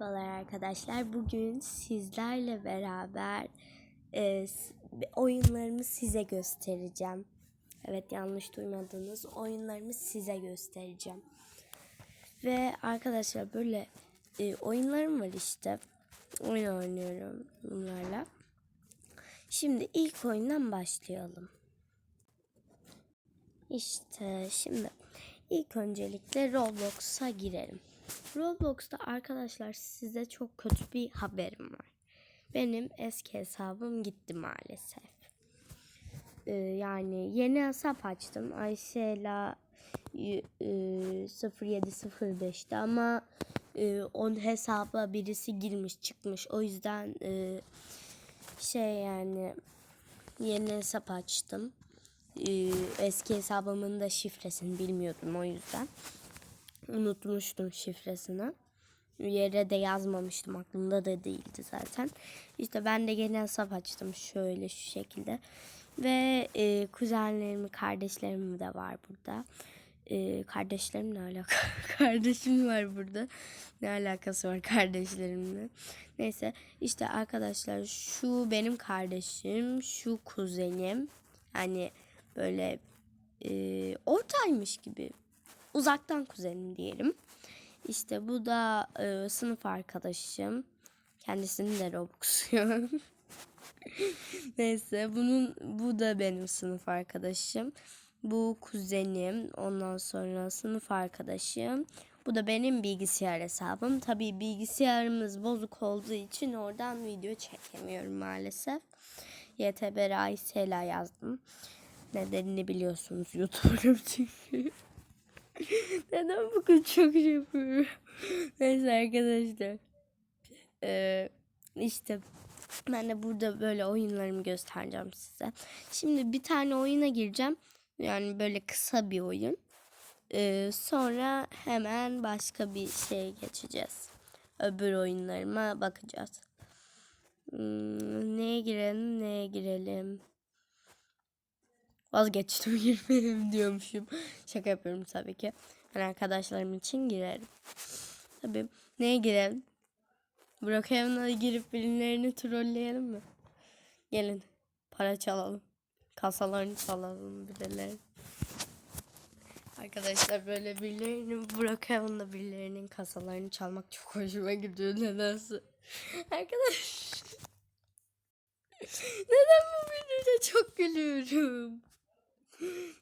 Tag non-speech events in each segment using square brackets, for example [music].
Merhabalar arkadaşlar. Bugün sizlerle beraber e, oyunlarımı size göstereceğim. Evet yanlış duymadınız. Oyunlarımı size göstereceğim. Ve arkadaşlar böyle e, oyunlarım var işte. Oyun oynuyorum bunlarla. Şimdi ilk oyundan başlayalım. İşte şimdi ilk öncelikle Roblox'a girelim. Roblox'ta arkadaşlar size çok kötü bir haberim var. Benim eski hesabım gitti maalesef. Ee, yani yeni hesap açtım. Ayşe'la e, 0705'ti ama e, on hesaba birisi girmiş çıkmış. O yüzden e, şey yani yeni hesap açtım. Ee, eski hesabımın da şifresini bilmiyordum o yüzden. Unutmuştum şifresini. Yere de yazmamıştım. Aklımda da değildi zaten. İşte ben de yeni hesap açtım şöyle şu şekilde. Ve e, kuzenlerim, kardeşlerim de var burada. E, kardeşlerim ne alaka? [laughs] Kardeşim var burada. Ne alakası var kardeşlerimle? Neyse işte arkadaşlar şu benim kardeşim, şu kuzenim. Hani böyle e, ortaymış gibi. Uzaktan kuzenim diyelim. İşte bu da e, sınıf arkadaşım. Kendisini de Robux'uyor. [laughs] Neyse bunun bu da benim sınıf arkadaşım. Bu kuzenim. Ondan sonra sınıf arkadaşım. Bu da benim bilgisayar hesabım. Tabii bilgisayarımız bozuk olduğu için oradan video çekemiyorum maalesef. YTB Raisela yazdım. Nedenini biliyorsunuz YouTuber'ım çünkü. Neden bugün çok şey yapıyorum? [laughs] Neyse arkadaşlar. Ee, işte ben de burada böyle oyunlarımı göstereceğim size. Şimdi bir tane oyuna gireceğim. Yani böyle kısa bir oyun. Ee, sonra hemen başka bir şeye geçeceğiz. Öbür oyunlarıma bakacağız. Hmm, neye girelim, neye girelim? Vazgeçtim [laughs] girmeyelim diyormuşum. Şaka yapıyorum tabii ki. Ben arkadaşlarım için girerim. Tabii neye girelim? Brookhaven'a girip birilerini trolleyelim mi? Gelin para çalalım. Kasalarını çalalım birileri. Arkadaşlar böyle birilerinin Brookhaven'da birilerinin kasalarını çalmak çok hoşuma gidiyor nedense. Arkadaş. Neden bu videoda çok gülüyorum?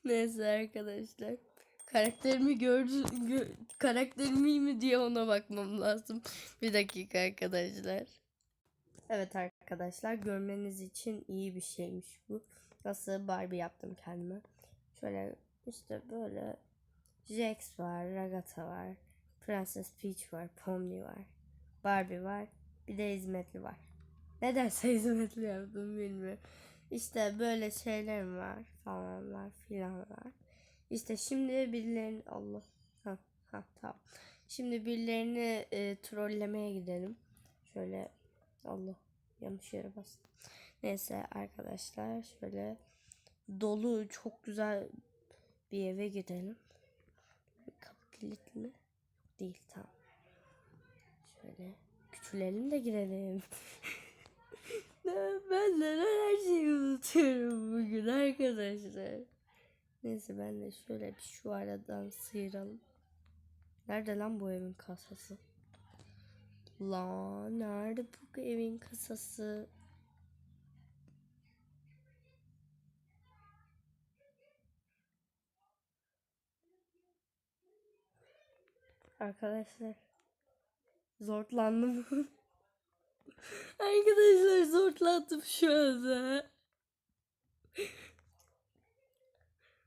Neyse arkadaşlar. Karakterimi gördü, gö, karakterimi mi diye ona bakmam lazım. Bir dakika arkadaşlar. Evet arkadaşlar görmeniz için iyi bir şeymiş bu. Nasıl Barbie yaptım kendime. Şöyle işte böyle Jax var, Ragata var, Princess Peach var, Pomni var, Barbie var, bir de hizmetli var. Nedense [laughs] hizmetli yaptım bilmiyorum. İşte böyle şeyler var falanlar filanlar. İşte şimdi birilerini Allah ha ha tamam. Şimdi birilerini e, trollemeye gidelim. Şöyle Allah yanlış yere bastım. Neyse arkadaşlar şöyle dolu çok güzel bir eve gidelim. Kapı kilitli mi? Değil tamam. Şöyle küçülelim de girelim. [laughs] ben de her şeyi unutuyorum bugün arkadaşlar. Neyse ben de şöyle bir şu aradan sıyıralım. Nerede lan bu evin kasası? Lan nerede bu evin kasası? Arkadaşlar zorlandım. [laughs] Arkadaşlar zorlandım şu anda.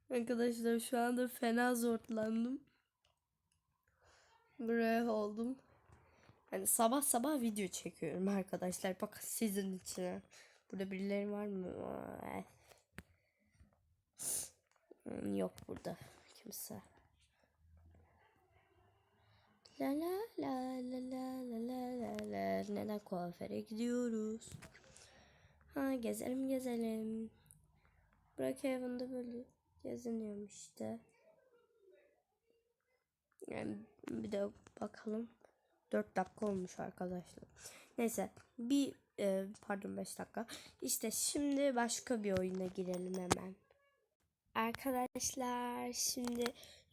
Arkadaşlar şu anda fena zorlandım. Buraya oldum. Hani sabah sabah video çekiyorum arkadaşlar. Bakın sizin için. Burada birileri var mı? Hmm, Yok burada kimse. La la la la la la la la la Neden kuaföre gidiyoruz? Ha gezelim gezelim. Brookhaven'da böyle geziniyorum işte. Yani bir de bakalım. 4 dakika olmuş arkadaşlar. Neyse bir e, pardon 5 dakika. İşte şimdi başka bir oyuna girelim hemen. Arkadaşlar şimdi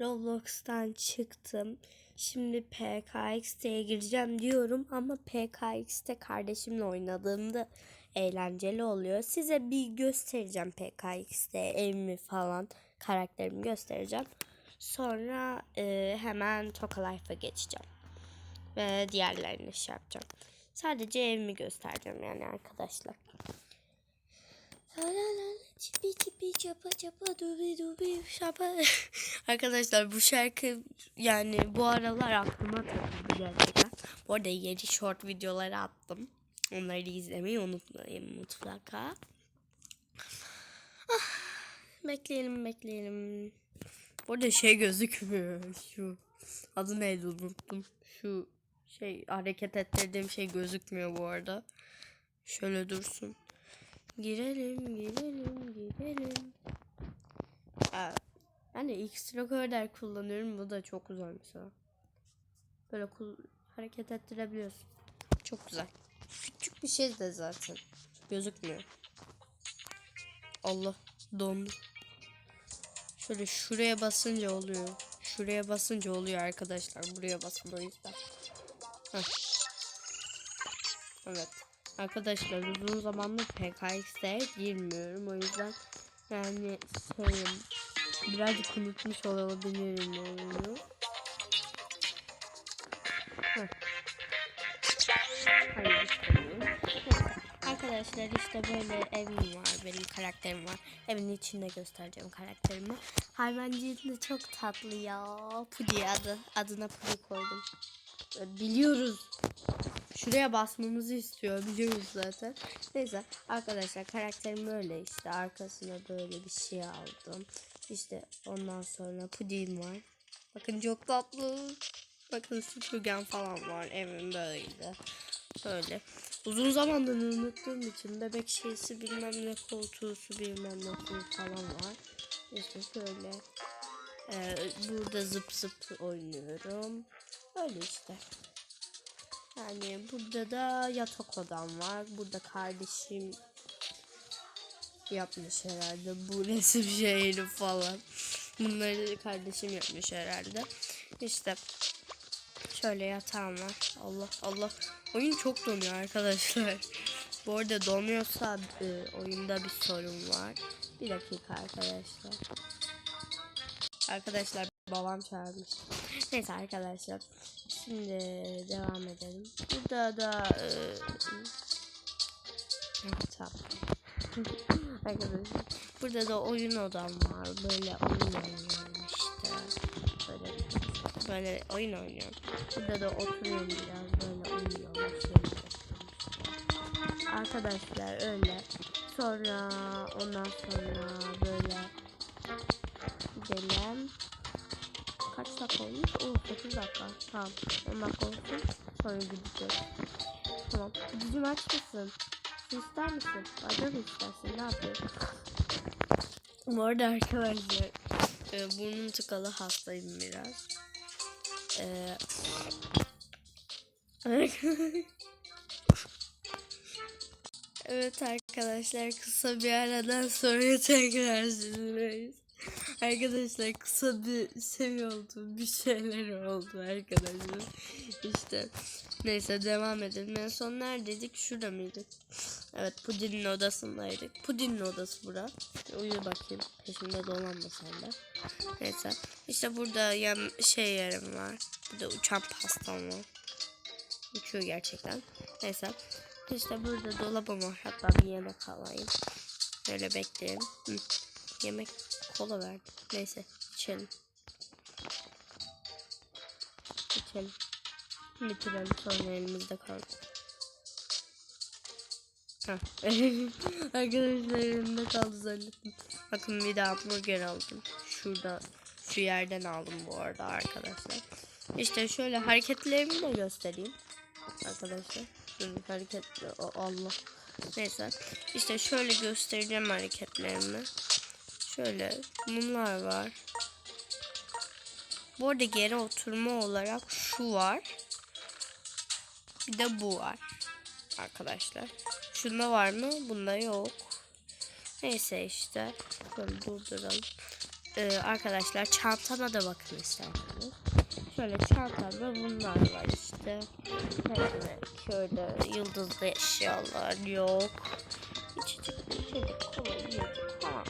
Roblox'tan çıktım. Şimdi PKX'ye gireceğim diyorum ama PKX'te kardeşimle oynadığımda eğlenceli oluyor. Size bir göstereceğim PKX'te evimi falan karakterimi göstereceğim. Sonra e, hemen Toka Life'a geçeceğim. Ve diğerlerini şey yapacağım. Sadece evimi göstereceğim yani arkadaşlar. Çipi çipi çapa çapa dubi dubi şapa. [laughs] Arkadaşlar bu şarkı yani bu aralar aklıma takıldı gerçekten. Bu arada yeni short videoları attım. Onları izlemeyi unutmayın mutlaka. Ah, bekleyelim bekleyelim. Bu arada şey gözükmüyor. Şu adı neydi unuttum. Şu şey hareket ettirdiğim şey gözükmüyor bu arada. Şöyle dursun. Girelim, girelim, girelim. Aa, ekstra kadar kullanıyorum. Bu da çok güzel mesela. Böyle hareket ettirebiliyorsun. Çok güzel. Küçük bir şey de zaten. Gözükmüyor. Allah dondu. Şöyle şuraya basınca oluyor. Şuraya basınca oluyor arkadaşlar. Buraya basın o yüzden. Heh. Evet. Arkadaşlar uzun zamandır PKX'e girmiyorum. O yüzden yani şeyim birazcık unutmuş olabilirim oyunu. Heh. Arkadaşlar işte böyle evim var. Benim karakterim var. Evin içinde göstereceğim karakterimi. Hayvancığım da çok tatlı ya. Pudi adı. Adına Pudi koydum. Biliyoruz. Şuraya basmamızı istiyor biliyoruz zaten. Neyse arkadaşlar karakterim böyle işte arkasına böyle bir şey aldım. İşte ondan sonra pudim var. Bakın çok tatlı. Bakın süpürgen falan var. Evim böyle. Böyle. Uzun zamandır unuttuğum için bebek şeysi bilmem ne koltuğusu bilmem ne falan var. İşte şöyle. Ee, burada zıp zıp oynuyorum. Öyle işte. Yani burada da yatak odam var. Burada kardeşim yapmış herhalde. Bu resim şehri falan. Bunları kardeşim yapmış herhalde. İşte şöyle yatağım var. Allah Allah. Oyun çok donuyor arkadaşlar. Bu arada donuyorsa e, oyunda bir sorun var. Bir dakika arkadaşlar. Arkadaşlar babam çağırmış. Neyse arkadaşlar. Şimdi devam edelim. Burada da e, tamam. [laughs] arkadaşlar. Burada da oyun odam var. Böyle oyun oynuyorum böyle oyun oynuyorum. Burada da oturuyorum biraz böyle uyuyorum. Şey Arkadaşlar öyle. Sonra ondan sonra böyle gidelim. Kaç dakika olmuş? Oo 8 dakika. Tamam. 10 dakika olsun. Sonra gideceğiz. Tamam. Bizim aç mısın? Su ister misin? Acı mı istersin? Ne yapıyorsun? Bu arada arkadaşlar e, burnum tıkalı hastayım biraz. E, [laughs] evet arkadaşlar kısa bir aradan sonra tekrar sizinleyiz. Arkadaşlar kısa bir şey oldu. Bir şeyler oldu arkadaşlar. İşte neyse devam edelim. En son neredeydik? Şurada mıydık? Evet Pudin'in odasındaydık. Pudin'in odası bura. Uyu bakayım. Peşimde dolanma sen de. Neyse. İşte burada yan şey yerim var. Burada uçan pastam var. Uçuyor gerçekten. Neyse. İşte burada dolabım var. Hatta bir yemek alayım. Böyle bekleyelim. Hı. Yemek kola verdi. Neyse içelim. İçelim. Bitirelim sonra elimizde kaldı. Heh. [laughs] Arkadaşlar elimde kaldı zannettim. Bakın bir de hamburger aldım. Şurada şu yerden aldım bu arada arkadaşlar. İşte şöyle hareketlerimi de göstereyim. Arkadaşlar. Şöyle hareketli. Allah. Neyse. İşte şöyle göstereceğim hareketlerimi. Şöyle mumlar var. Bu arada geri oturma olarak şu var. Bir de bu var. Arkadaşlar. Şunda var mı? Bunda yok. Neyse işte. Şöyle durduralım. Ee, arkadaşlar çantama da bakın isterseniz. Şöyle çantamda bunlar var işte. Yani şöyle yıldızlı eşyalar yok. İçecek, içecek, kola, yiyecek falan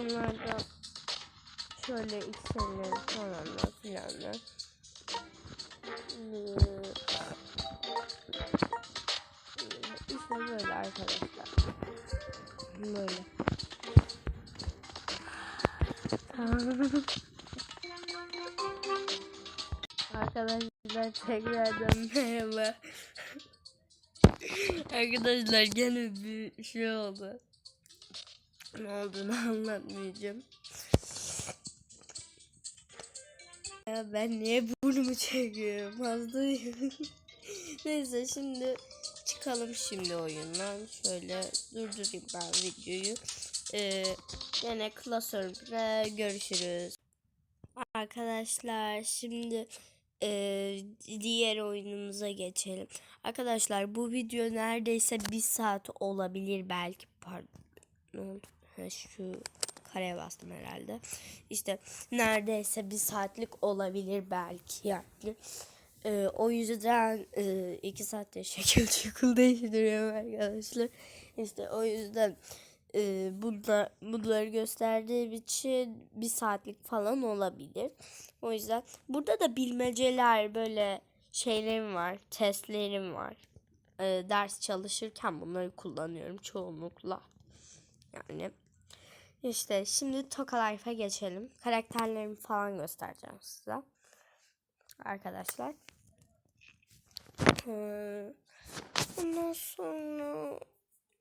var. Bunlar da şöyle iksirleri falanlar filanlar. Ee, İşte böyle arkadaşlar. Böyle. [laughs] Arkadaşlar tekrardan merhaba. [laughs] Arkadaşlar gene bir şey oldu. Ne olduğunu [laughs] anlatmayacağım. Ya ben niye burnumu çekiyorum? Hastayım. [laughs] Neyse şimdi çıkalım şimdi oyundan. Şöyle durdurayım ben videoyu. Ee, yine klasörde görüşürüz. Arkadaşlar şimdi eee, diğer oyunumuza geçelim. Arkadaşlar bu video neredeyse bir saat olabilir belki. Pardon. Ne oldu? Şu kareye bastım herhalde. İşte neredeyse bir saatlik olabilir belki yani. Eee, o yüzden eee, iki saatte şekil [laughs] şukul değiştiriyorum arkadaşlar. İşte o yüzden e, bunlar, bunları gösterdiğim için bir saatlik falan olabilir. O yüzden burada da bilmeceler böyle şeylerim var, testlerim var. E, ders çalışırken bunları kullanıyorum çoğunlukla. Yani işte şimdi Toka Life'a geçelim. Karakterlerimi falan göstereceğim size. Arkadaşlar. Ee, Ondan sonra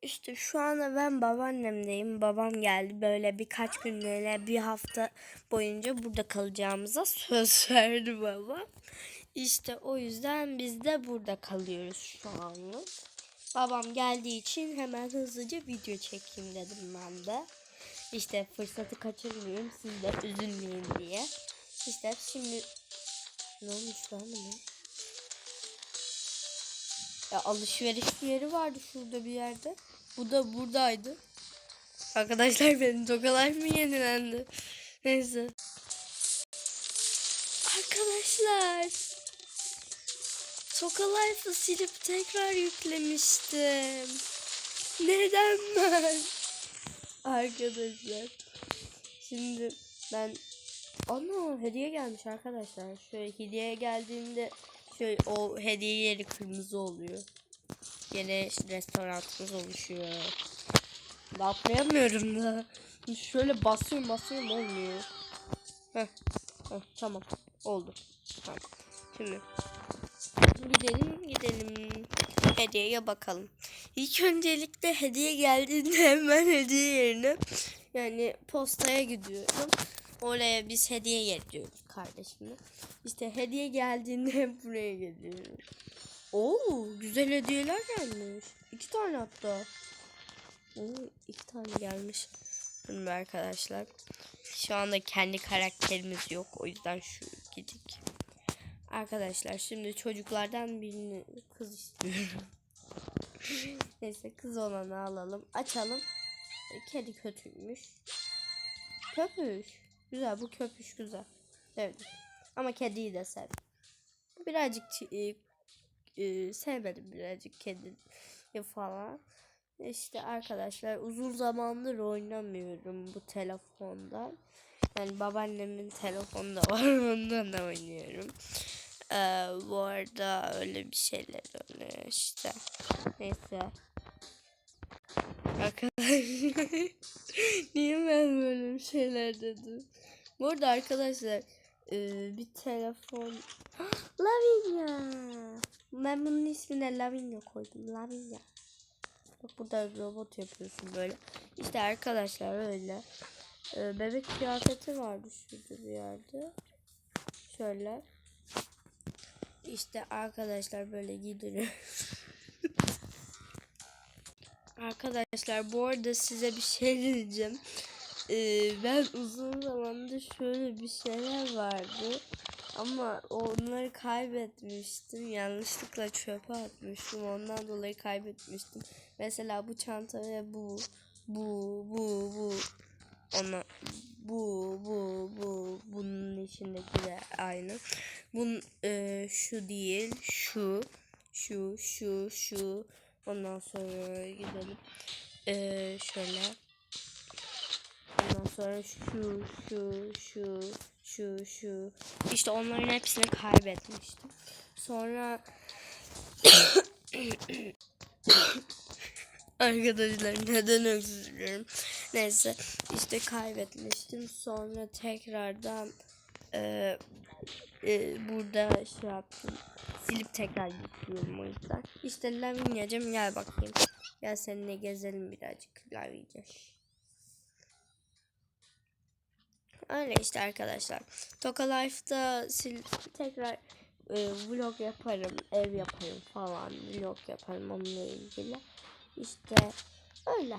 işte şu anda ben babaannemdeyim. Babam geldi böyle birkaç günlüğüne bir hafta boyunca burada kalacağımıza söz [laughs] verdi baba. İşte o yüzden biz de burada kalıyoruz şu anlık. Babam geldiği için hemen hızlıca video çekeyim dedim ben de. İşte fırsatı kaçırmayayım siz de üzülmeyin diye. İşte şimdi ne olmuş lan buna? Ya alışveriş yeri vardı şurada bir yerde. Bu da buradaydı. Arkadaşlar [laughs] benim tokalar mı yenilendi? Neyse. Arkadaşlar. Toka Life'ı silip tekrar yüklemiştim. Neden ben? Arkadaşlar. Şimdi ben Ana hediye gelmiş arkadaşlar. Şöyle hediye geldiğinde şöyle o hediye yeri kırmızı oluyor. İşte restoranımız oluşuyor. Atlayamıyorum da. Şöyle basıyorum basıyorum olmuyor. Heh. Heh, tamam oldu. Tamam. Şimdi gidelim gidelim. Hediyeye bakalım. İlk öncelikle hediye geldiğinde [laughs] hemen hediye yerine yani postaya gidiyorum. Oraya biz hediye yer diyoruz kardeşimle. İşte hediye geldiğinde [laughs] hep buraya geliyorum. Oo güzel hediyeler gelmiş. İki tane hatta. Oo iki tane gelmiş. Şimdi arkadaşlar. Şu anda kendi karakterimiz yok. O yüzden şu gidik. Arkadaşlar şimdi çocuklardan birini kız istiyorum. [laughs] Neyse kız olanı alalım. Açalım. Kedi kötüymüş. Köpüş. Güzel bu köpüş güzel. Evet. Ama kediyi de sev. Birazcık e, e, sevmedim birazcık kedi falan. İşte arkadaşlar uzun zamandır oynamıyorum bu telefondan. Yani babaannemin telefonu da var [laughs] ondan da oynuyorum. Ee, bu arada öyle bir şeyler oluyor işte. Neyse. Arkadaşlar [laughs] niye ben böyle bir şeyler dedim? Bu arada arkadaşlar e, bir telefon [gasps] Lavinia. Ben bunun ismine Lavinia koydum. Lavinia. Bak burada robot yapıyorsun böyle. İşte arkadaşlar öyle. E, bebek kıyafeti vardı şurada bir yerde. Şöyle. İşte arkadaşlar böyle giydiriyor. [laughs] Arkadaşlar bu arada size bir şey diyeceğim. Ee, ben uzun zamandır şöyle bir şeyler vardı. Ama onları kaybetmiştim. Yanlışlıkla çöpe atmıştım. Ondan dolayı kaybetmiştim. Mesela bu çanta ve bu bu bu bu ona bu bu bu bunun içindeki de aynı. Bunun e, şu değil, şu şu şu şu ondan sonra gidelim. E, şöyle. Ondan sonra şu şu şu şu şu işte onların hepsini kaybetmiştim. Sonra [coughs] Arkadaşlar neden öksürüyorum? Neyse işte kaybetmiştim. Sonra tekrardan e, e, burada şey yaptım. Silip tekrar yüklüyorum o yüzden. İşte Lavinia'cım gel bakayım. Gel seninle gezelim birazcık Lavinia. Öyle işte arkadaşlar. Toka Life'da sil tekrar e, vlog yaparım, ev yaparım falan. Vlog yaparım onunla ilgili. İşte öyle.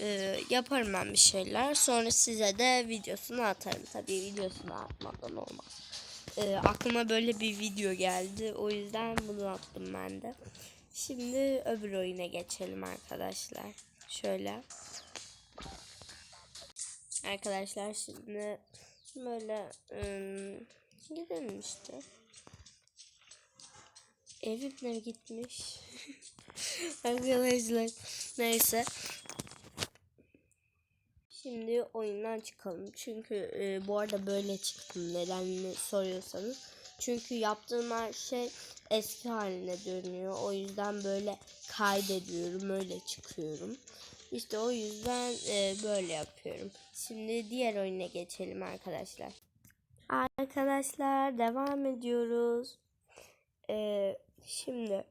E, yaparım ben bir şeyler. Sonra size de videosunu atarım. Tabii videosunu atmadan olmaz. E, aklıma böyle bir video geldi. O yüzden bunu attım ben de. Şimdi öbür oyuna geçelim arkadaşlar. Şöyle. Arkadaşlar şimdi böyle ım, gidelim işte. Evim nereye gitmiş? [laughs] Arkadaşlar neyse. Şimdi oyundan çıkalım. Çünkü e, bu arada böyle çıktım. Nedenini soruyorsanız. Çünkü yaptığım her şey eski haline dönüyor. O yüzden böyle kaydediyorum. Öyle çıkıyorum. İşte o yüzden e, böyle yapıyorum. Şimdi diğer oyuna geçelim arkadaşlar. Arkadaşlar devam ediyoruz. E, şimdi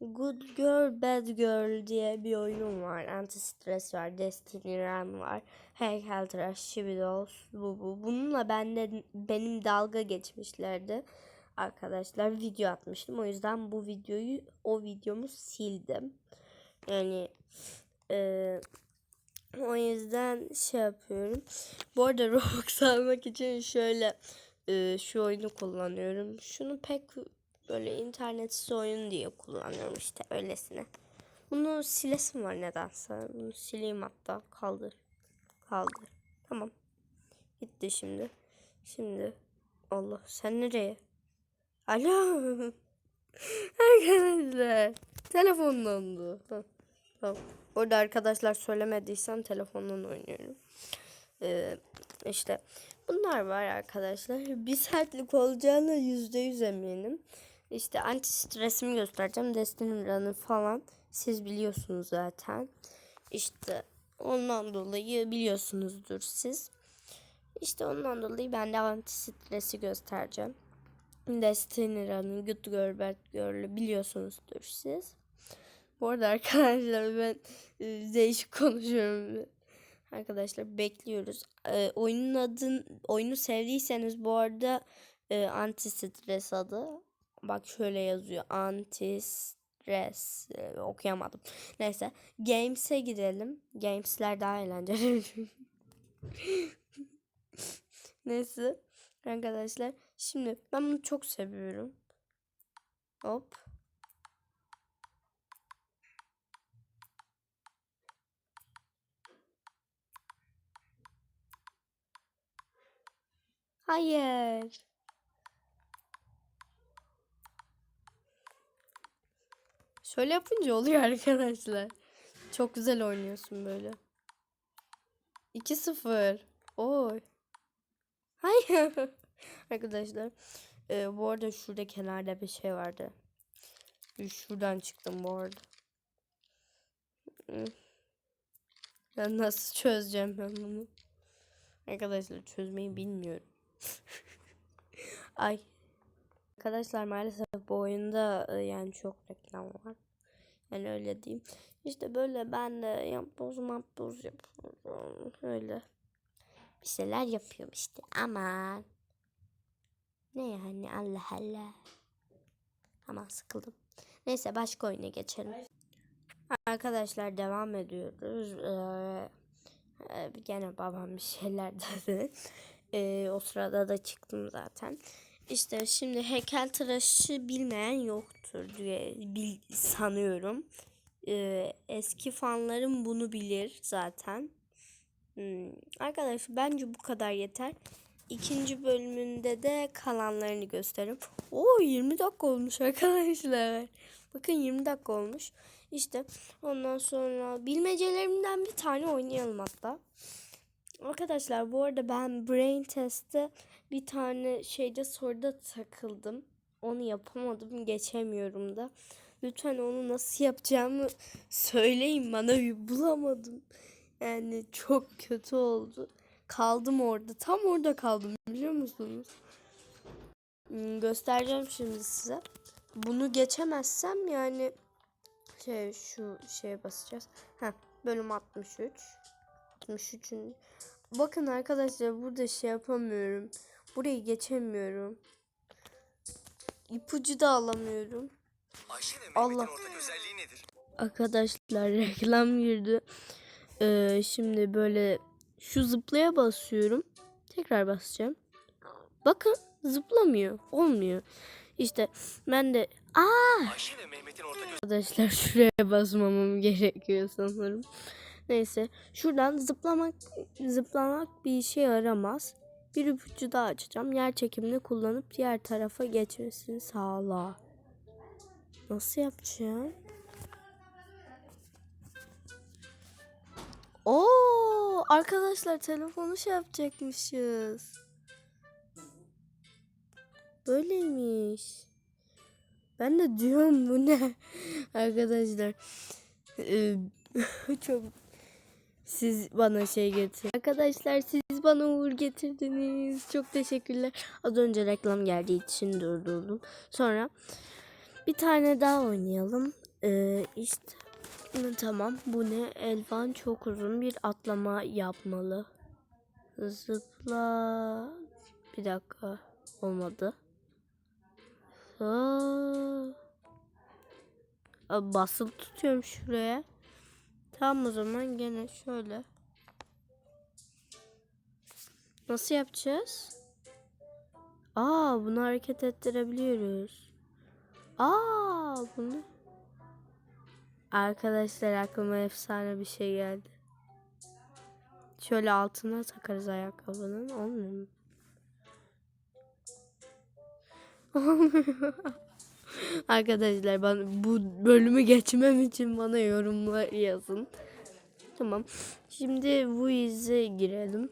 Good Girl Bad Girl diye bir oyun var. Anti Stress var. Destiny Run var. Heykeltıraş, Shibidos bu bu. Bununla bende benim dalga geçmişlerdi. Arkadaşlar video atmıştım. O yüzden bu videoyu o videomu sildim. Yani ee, o yüzden şey yapıyorum. Bu arada [laughs] Robux almak için şöyle e, şu oyunu kullanıyorum. Şunu pek böyle internetsiz oyun diye kullanıyorum işte öylesine. Bunu silesim var nedense. Bunu sileyim hatta. Kaldır. Kaldır. Tamam. Gitti şimdi. Şimdi. Allah sen nereye? Alo. [laughs] Arkadaşlar. Telefon dondu. Tamam. Orada arkadaşlar söylemediysem telefondan oynuyorum. Ee, işte bunlar var arkadaşlar. [laughs] Bir saatlik olacağına yüzde yüz eminim. İşte anti stresimi göstereceğim. Destiny Run'ı falan. Siz biliyorsunuz zaten. İşte ondan dolayı biliyorsunuzdur siz. İşte ondan dolayı ben de anti stresi göstereceğim. Destiny Run'ı, Good Girl, Bad Girl'ü biliyorsunuzdur siz. Bu arada arkadaşlar ben e, değişik konuşuyorum. Arkadaşlar bekliyoruz. E, oyunun adın oyunu sevdiyseniz bu arada e, anti stres adı. Bak şöyle yazıyor. Anti stres e, okuyamadım. Neyse Games'e gidelim. Games'ler daha eğlenceli. [laughs] Neyse arkadaşlar. Şimdi ben bunu çok seviyorum. Hop. Hayır. Şöyle yapınca oluyor [laughs] arkadaşlar. Çok güzel oynuyorsun böyle. 2-0. Oy. Hayır. [laughs] arkadaşlar. E, bu arada şurada kenarda bir şey vardı. Şuradan çıktım bu arada. Ben nasıl çözeceğim ben bunu? Arkadaşlar çözmeyi bilmiyorum. Ay. Arkadaşlar maalesef bu oyunda e, yani çok reklam var. Yani öyle diyeyim. İşte böyle ben de yapboz mapboz yapıyorum. Öyle. Bir şeyler yapıyorum işte. Ama ne yani Allah Allah. Ama sıkıldım. Neyse başka oyuna geçelim. Arkadaşlar devam ediyoruz. Ee, e, gene babam bir şeyler dedi. Ee, o sırada da çıktım zaten. İşte şimdi heykeltıraşı bilmeyen yoktur diye bil, sanıyorum. Ee, eski fanlarım bunu bilir zaten. Hmm, arkadaşlar bence bu kadar yeter. İkinci bölümünde de kalanlarını gösteririm. Oo 20 dakika olmuş arkadaşlar. Bakın 20 dakika olmuş. İşte ondan sonra bilmecelerimden bir tane oynayalım hatta. Arkadaşlar bu arada ben brain test'te bir tane şeyde soruda takıldım. Onu yapamadım, geçemiyorum da. Lütfen onu nasıl yapacağımı söyleyin bana bulamadım. Yani çok kötü oldu. Kaldım orada. Tam orada kaldım biliyor musunuz? Hmm, göstereceğim şimdi size. Bunu geçemezsem yani şey şu şeye basacağız. Ha bölüm 63. 63'ün Bakın arkadaşlar burada şey yapamıyorum. Burayı geçemiyorum. İpucu da alamıyorum. Ayşe ve Allah. Ortak özelliği nedir? Arkadaşlar [laughs] reklam girdi. Ee, şimdi böyle şu zıplaya basıyorum. Tekrar basacağım. Bakın zıplamıyor. Olmuyor. İşte ben de aa arkadaşlar [laughs] şuraya basmamam gerekiyor sanırım. Neyse şuradan zıplamak zıplamak bir işe yaramaz. Bir ipucu daha açacağım. Yer çekimini kullanıp diğer tarafa geçmesini sağla. Nasıl yapacağım? Oo, arkadaşlar telefonu şey yapacakmışız. Böyleymiş. Ben de diyorum bu ne? [laughs] arkadaşlar. [laughs] Çok siz bana şey getir. Arkadaşlar siz bana uğur getirdiniz. Çok teşekkürler. Az önce reklam geldiği için durdurdum. Sonra bir tane daha oynayalım. Ee, işte Tamam bu ne? Elvan çok uzun bir atlama yapmalı. Zıpla. Bir dakika. Olmadı. Aa. Basılı tutuyorum şuraya. Tamam o zaman gene şöyle. Nasıl yapacağız? Aa bunu hareket ettirebiliyoruz. Aa bunu Arkadaşlar aklıma efsane bir şey geldi. Şöyle altına takarız ayakkabının. Olmuyor mu? [laughs] Olmuyor. Arkadaşlar ben bu bölümü geçmem için bana yorumlar yazın. Tamam. Şimdi Wize'e girelim.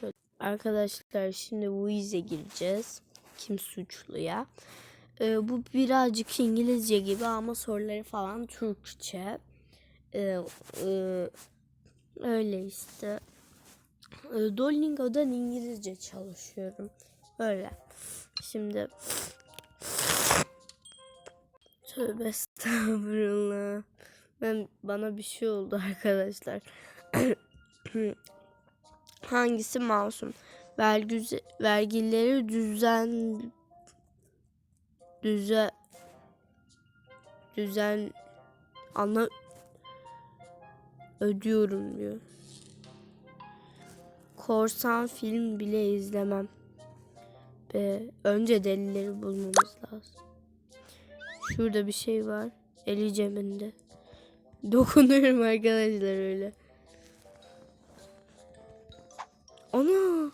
Şöyle. Arkadaşlar şimdi Wize'e gireceğiz. Kim suçluya? Ee, bu birazcık İngilizce gibi ama soruları falan Türkçe. Ee, e, öyle işte. Ee, Duolingo'dan İngilizce çalışıyorum. Öyle. Şimdi Tövbe estağfurullah. Ben bana bir şey oldu [laughs] arkadaşlar. [clears throat] Hangisi masum? Vergi, vergileri düzen düzen düzen ana ödüyorum diyor. Korsan film bile izlemem. Be, önce delilleri bulmamız lazım. Şurada bir şey var. Eli cebinde. [laughs] Dokunuyorum arkadaşlar öyle. Ana.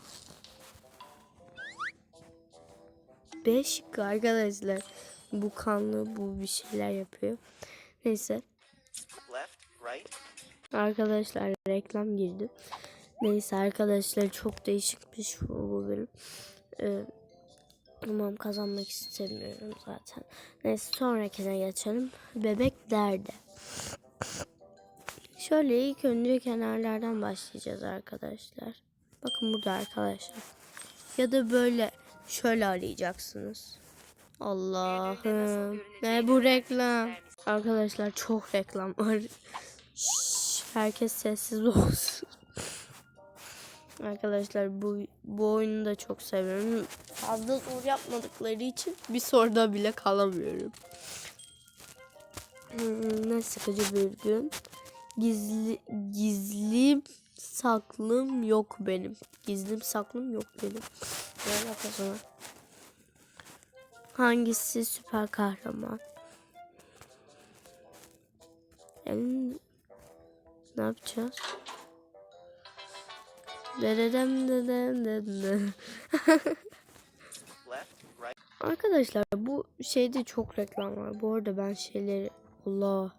Beş arkadaşlar. Bu kanlı bu bir şeyler yapıyor. Neyse. Arkadaşlar reklam girdi. Neyse arkadaşlar çok değişikmiş bu, bu bölüm. Ee, Tamam kazanmak istemiyorum zaten. Neyse sonrakine geçelim. Bebek nerede? Şöyle ilk önce kenarlardan başlayacağız arkadaşlar. Bakın burada arkadaşlar. Ya da böyle şöyle arayacaksınız. Allah'ım. Ne bu reklam? Arkadaşlar çok reklam var. Şşş, herkes sessiz olsun. [laughs] Arkadaşlar bu bu oyunu da çok seviyorum. Fazla zor yapmadıkları için bir soruda bile kalamıyorum. Hmm, ne sıkıcı bir gün. Gizli gizlim saklım yok benim. Gizlim saklım yok benim. Ne alakası var? Hangisi süper kahraman? Yani ne yapacağız? Dedem dedem dedem. [laughs] Arkadaşlar bu şeyde çok reklam var. Bu arada ben şeyleri Allah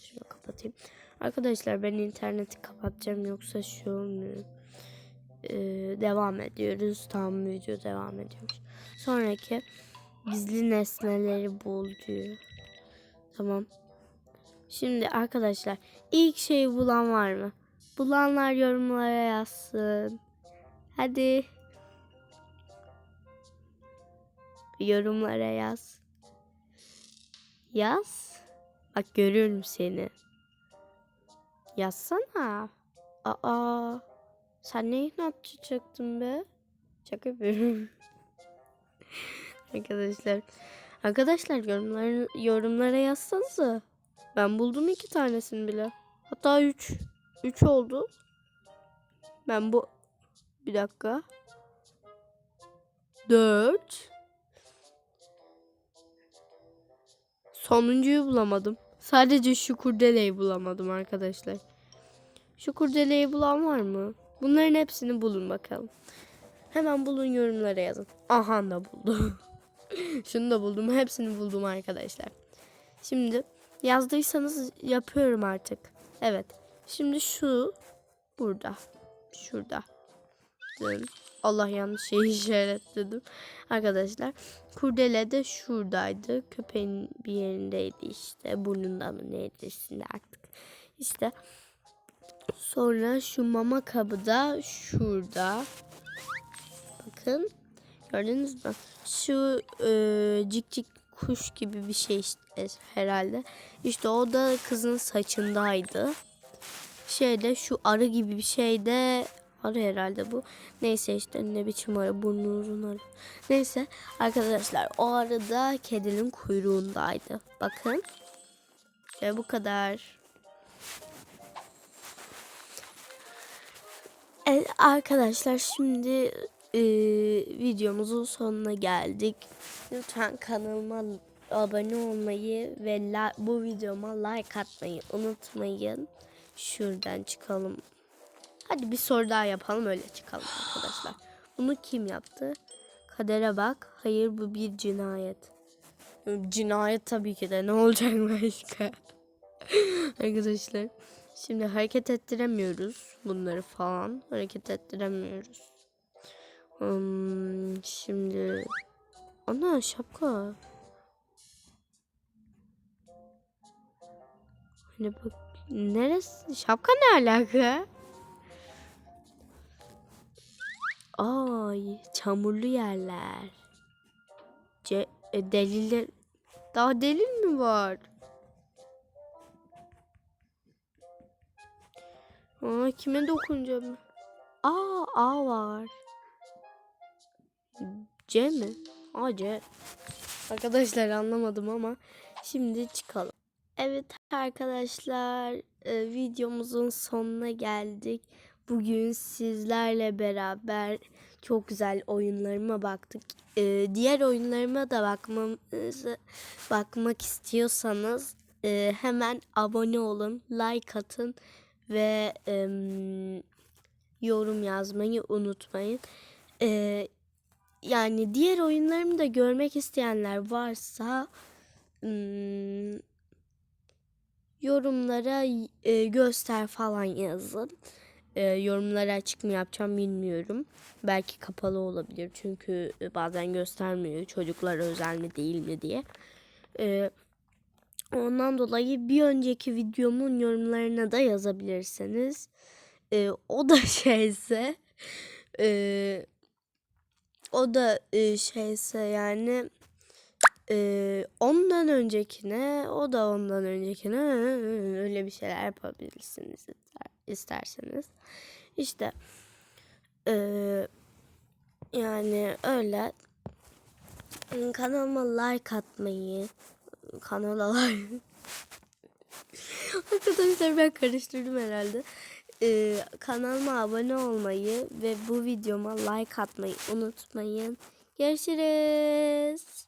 şunu kapatayım. Arkadaşlar ben interneti kapatacağım yoksa şu olmuyor. Ee, devam ediyoruz. Tam video devam ediyoruz. Sonraki gizli nesneleri bul diyor. Tamam. Şimdi arkadaşlar ilk şeyi bulan var mı? Bulanlar yorumlara yazsın. Hadi. Yorumlara yaz. Yaz. Bak görüyorum seni. Yazsana. Aa. Sen ne inatçı çıktın be? Şaka yapıyorum. [laughs] Arkadaşlar. Arkadaşlar yorumlara, yorumlara yazsanıza. Ben buldum iki tanesini bile. Hatta üç. Üç oldu. Ben bu... Bir dakika. Dört. Sonuncuyu bulamadım. Sadece şu kurdeleyi bulamadım arkadaşlar. Şu kurdeleyi bulan var mı? Bunların hepsini bulun bakalım. Hemen bulun yorumlara yazın. Aha da buldum. [laughs] Şunu da buldum. Hepsini buldum arkadaşlar. Şimdi yazdıysanız yapıyorum artık. Evet. Şimdi şu burada. Şurada. Allah yanlış şeyi işaretledim. Arkadaşlar kurdele de şuradaydı. Köpeğin bir yerindeydi işte. Burnunda mı neresinde artık. İşte sonra şu mama kabı da şurada. Bakın. Gördünüz mü? Şu e, cik cik kuş gibi bir şey işte herhalde. İşte o da kızın saçındaydı. Şeyde şu arı gibi bir şey de arı herhalde bu. Neyse işte ne biçim arı burnu uzun arı. Neyse arkadaşlar o arı da kedinin kuyruğundaydı. Bakın. Ve bu kadar. Evet arkadaşlar şimdi e, videomuzun sonuna geldik. Lütfen kanalıma abone olmayı ve la- bu videoma like atmayı unutmayın. Şuradan çıkalım. Hadi bir soru daha yapalım öyle çıkalım arkadaşlar. Bunu kim yaptı? Kadere bak. Hayır bu bir cinayet. Cinayet tabii ki de ne olacak [laughs] başka? arkadaşlar. Şimdi hareket ettiremiyoruz bunları falan. Hareket ettiremiyoruz. Hmm, şimdi ana şapka. Hani bak neresi? Şapka ne alaka? Ay çamurlu yerler. Ce e, deliller. Daha delil mi var? Aa, kime dokunacağım? Aa, A var. C mi? Aa, C. Arkadaşlar anlamadım ama şimdi çıkalım. Evet arkadaşlar e, videomuzun sonuna geldik. Bugün sizlerle beraber çok güzel oyunlarıma baktık. E, diğer oyunlarıma da bakmamızı bakmak istiyorsanız e, hemen abone olun, like atın ve em, yorum yazmayı unutmayın. E, yani diğer oyunlarımı da görmek isteyenler varsa hmm, yorumlara e, göster falan yazın. E, yorumları açık mı yapacağım bilmiyorum. Belki kapalı olabilir çünkü bazen göstermiyor çocuklara özel mi değil mi diye. E, ondan dolayı bir önceki videomun yorumlarına da yazabilirsiniz. E, o da [laughs] şeyse e, o da e, şeyse yani e, ondan öncekine o da ondan öncekine öyle bir şeyler yapabilirsiniz ister, isterseniz. İşte e, yani öyle kanalıma like atmayı kanala like [laughs] Arkadaşlar ben karıştırdım herhalde. Ee, kanalıma abone olmayı ve bu videoma like atmayı unutmayın. Görüşürüz.